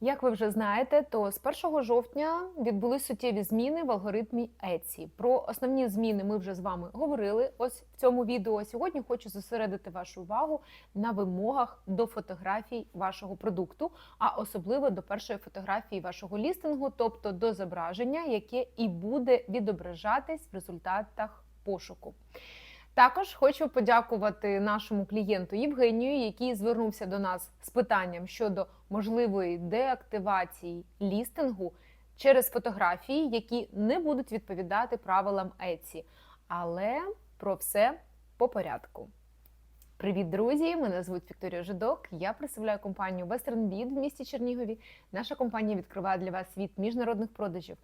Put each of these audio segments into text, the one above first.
Як ви вже знаєте, то з 1 жовтня відбулись суттєві зміни в алгоритмі Etsy. Про основні зміни ми вже з вами говорили. Ось в цьому відео. Сьогодні хочу зосередити вашу увагу на вимогах до фотографій вашого продукту, а особливо до першої фотографії вашого лістингу, тобто до зображення, яке і буде відображатись в результатах пошуку. Також хочу подякувати нашому клієнту Євгенію, який звернувся до нас з питанням щодо можливої деактивації лістингу через фотографії, які не будуть відповідати правилам Еці. Але про все по порядку. Привіт, друзі! Мене звуть Вікторія Жидок. Я представляю компанію WesternBid в місті Чернігові. Наша компанія відкриває для вас світ міжнародних продажів,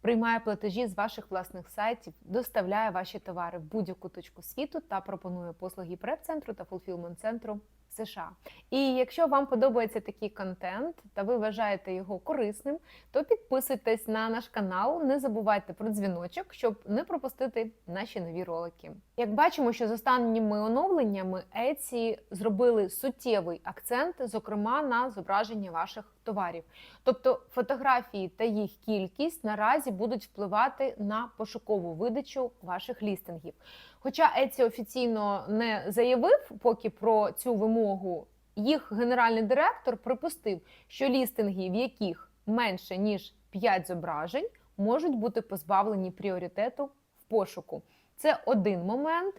приймає платежі з ваших власних сайтів, доставляє ваші товари в будь-яку точку світу та пропонує послуги преп-центру та фулфілмент-центру в США. І якщо вам подобається такий контент та ви вважаєте його корисним, то підписуйтесь на наш канал, не забувайте про дзвіночок, щоб не пропустити наші нові ролики. Як бачимо, що з останніми оновленнями Еці зробили суттєвий акцент, зокрема на зображення ваших товарів. Тобто фотографії та їх кількість наразі будуть впливати на пошукову видачу ваших лістингів. Хоча Etsy офіційно не заявив поки про цю вимогу, їх генеральний директор припустив, що лістинги, в яких менше ніж 5 зображень, можуть бути позбавлені пріоритету в пошуку. Це один момент.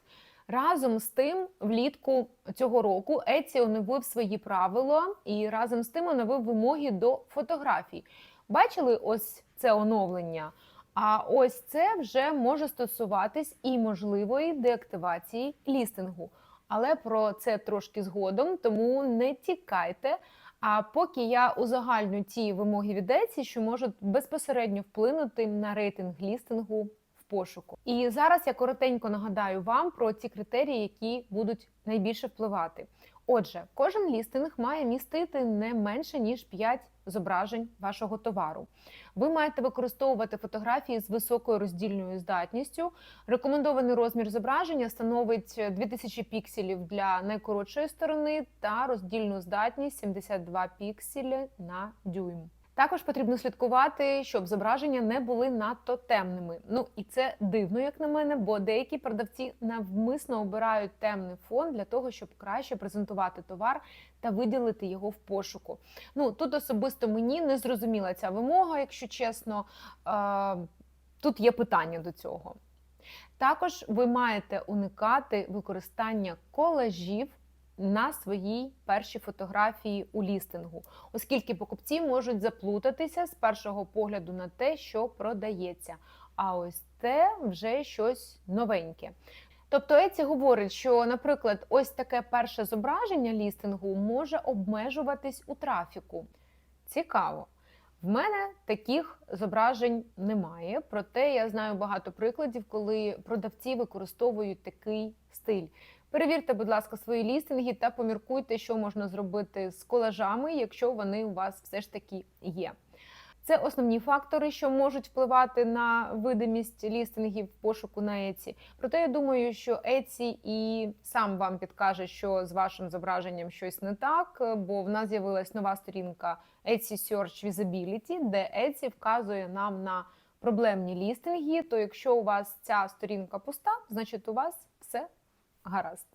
Разом з тим, влітку цього року Etsy оновив свої правила і разом з тим оновив вимоги до фотографій. Бачили ось це оновлення? А ось це вже може стосуватись і можливої деактивації лістингу. Але про це трошки згодом, тому не тікайте. А поки я узагальню ті вимоги від Etsy, що можуть безпосередньо вплинути на рейтинг лістингу пошуку. І зараз я коротенько нагадаю вам про ті критерії, які будуть найбільше впливати. Отже, кожен лістинг має містити не менше ніж 5 зображень вашого товару. Ви маєте використовувати фотографії з високою роздільною здатністю. Рекомендований розмір зображення становить 2000 пікселів для найкоротшої сторони та роздільну здатність 72 пікселі на дюйм. Також потрібно слідкувати, щоб зображення не були надто темними. Ну і це дивно, як на мене, бо деякі продавці навмисно обирають темний фон для того, щоб краще презентувати товар та виділити його в пошуку. Ну тут особисто мені не зрозуміла ця вимога, якщо чесно. Тут є питання до цього. Також ви маєте уникати використання колажів на своїй першій фотографії у лістингу, оскільки покупці можуть заплутатися з першого погляду на те, що продається. А ось це вже щось новеньке. Тобто Еці говорить, що, наприклад, ось таке перше зображення лістингу може обмежуватись у трафіку. Цікаво. В мене таких зображень немає, проте я знаю багато прикладів, коли продавці використовують такий стиль. Перевірте, будь ласка, свої лістинги та поміркуйте, що можна зробити з колажами, якщо вони у вас все ж таки є. Це основні фактори, що можуть впливати на видимість лістингів пошуку на Etsy. Проте я думаю, що Etsy і сам вам підкаже, що з вашим зображенням щось не так, бо в нас з'явилась нова сторінка Etsy Search Visibility, де Etsy вказує нам на проблемні лістинги. То якщо у вас ця сторінка пуста, значить у вас гаразд.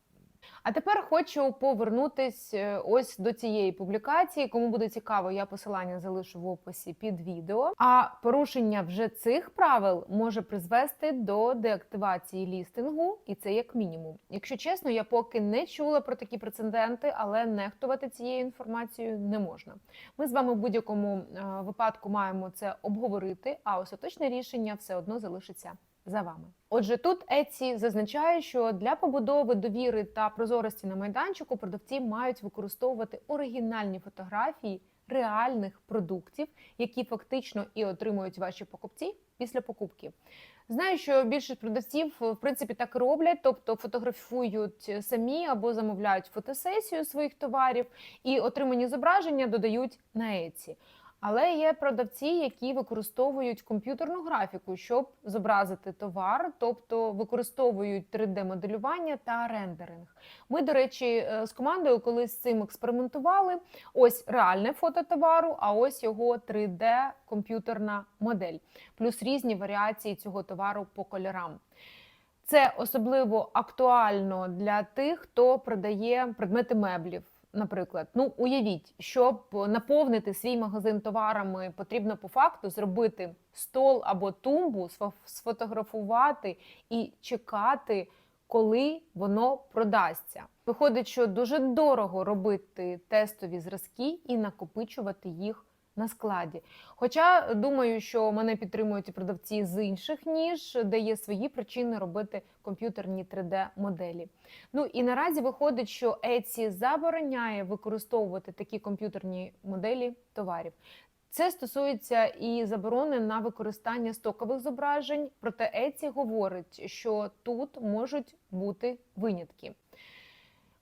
А тепер хочу повернутись е, ось до цієї публікації. Кому буде цікаво, я посилання залишу в описі під відео. А порушення вже цих правил може призвести до деактивації лістингу, і це як мінімум. Якщо чесно, я поки не чула про такі прецеденти, але нехтувати цією інформацією не можна. Ми з вами в будь-якому е, випадку маємо це обговорити, а остаточне рішення все одно залишиться за вами. Отже, тут Etsy зазначає, що для побудови довіри та прозорості на майданчику продавці мають використовувати оригінальні фотографії реальних продуктів, які фактично і отримують ваші покупці після покупки. Знаю, що більшість продавців в принципі так і роблять, тобто фотографують самі або замовляють фотосесію своїх товарів і отримані зображення додають на Etsy. Але є продавці, які використовують комп'ютерну графіку, щоб зобразити товар, тобто використовують 3D-моделювання та рендеринг. Ми, до речі, е, з командою колись з цим експериментували. Ось реальне фото товару, а ось його 3D-комп'ютерна модель, плюс різні варіації цього товару по кольорам. Це особливо актуально для тих, хто продає предмети меблів. Наприклад, ну уявіть, щоб наповнити свій магазин товарами, потрібно по факту зробити стол або тумбу, сфотографувати і чекати, коли воно продасться. Виходить, що дуже дорого робити тестові зразки і накопичувати їх на складі. Хоча думаю, що мене підтримують і продавці з інших ніж, де є свої причини робити комп'ютерні 3D-моделі. Ну і наразі виходить, що Etsy забороняє використовувати такі комп'ютерні моделі товарів. Це стосується і заборони на використання стокових зображень. Проте Etsy говорить, що тут можуть бути винятки.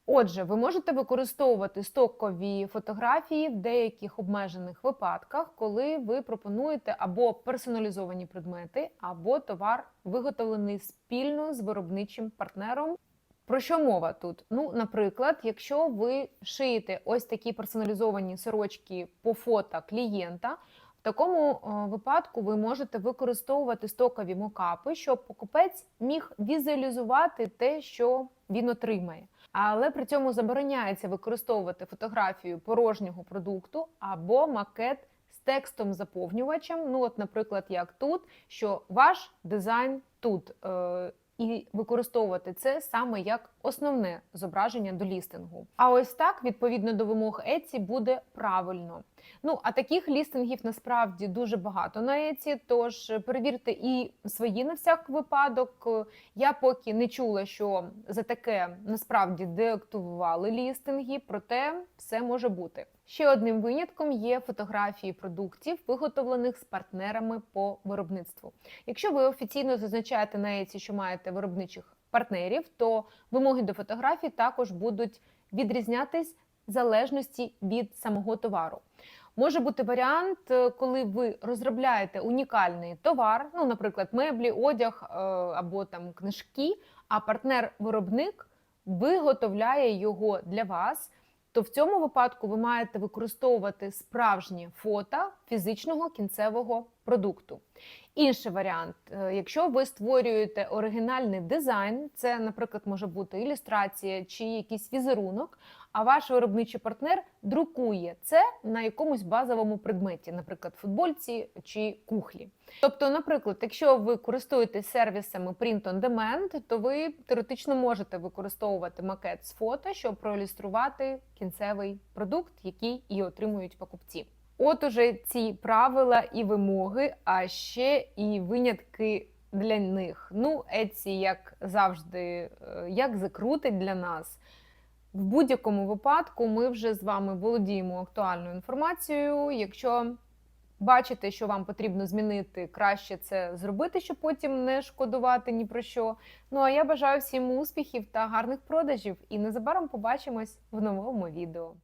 Отже, ви можете використовувати стокові фотографії в деяких обмежених випадках, коли ви пропонуєте або персоналізовані предмети, або товар виготовлений спільно з виробничим партнером. Про що мова тут? Ну, наприклад, якщо ви шиєте ось такі персоналізовані сорочки по фото клієнта, в такому е, випадку ви можете використовувати стокові мокапи, щоб покупець міг візуалізувати те, що він отримає. Але при цьому забороняється використовувати фотографію порожнього продукту або макет з текстом заповнювачем. Ну, от, наприклад, як тут, що ваш дизайн тут. Е, і використовувати це саме як основне зображення до лістингу. А ось так, відповідно до вимог Еці, буде правильно. Ну а таких лістингів насправді дуже багато на Etsy, Тож перевірте і свої на всяк випадок. Я поки не чула, що за таке насправді деактивували лістинги, проте все може бути. Ще одним винятком є фотографії продуктів, виготовлених з партнерами по виробництву. Якщо ви офіційно зазначаєте на Etsy, що маєте виробничих партнерів, то вимоги до фотографій також будуть відрізнятись залежності від самого товару. Може бути варіант, е, коли ви розробляєте унікальний товар, ну, наприклад, меблі, одяг е, або там книжки, а партнер-виробник виготовляє його для вас. То в цьому випадку ви маєте використовувати справжні фото фізичного кінцевого продукту. Інший варіант, е, якщо ви створюєте оригінальний дизайн, це, наприклад, може бути ілюстрація чи якийсь візерунок, а ваш виробничий партнер друкує це на якомусь базовому предметі, наприклад, футбольці чи кухлі. Тобто, наприклад, якщо ви користуєтесь сервісами Print on Demand, то ви теоретично можете використовувати макет з фото, щоб проілюструвати кінцевий продукт, який і отримують покупці. От уже ці правила і вимоги, а ще і винятки для них. Ну, Etsy, як завжди, е, як закрутить для нас. В будь-якому випадку ми вже з вами володіємо актуальною інформацією. Якщо бачите, що вам потрібно змінити, краще це зробити, щоб потім не шкодувати ні про що. Ну а я бажаю всім успіхів та гарних продажів і незабаром побачимось в новому відео.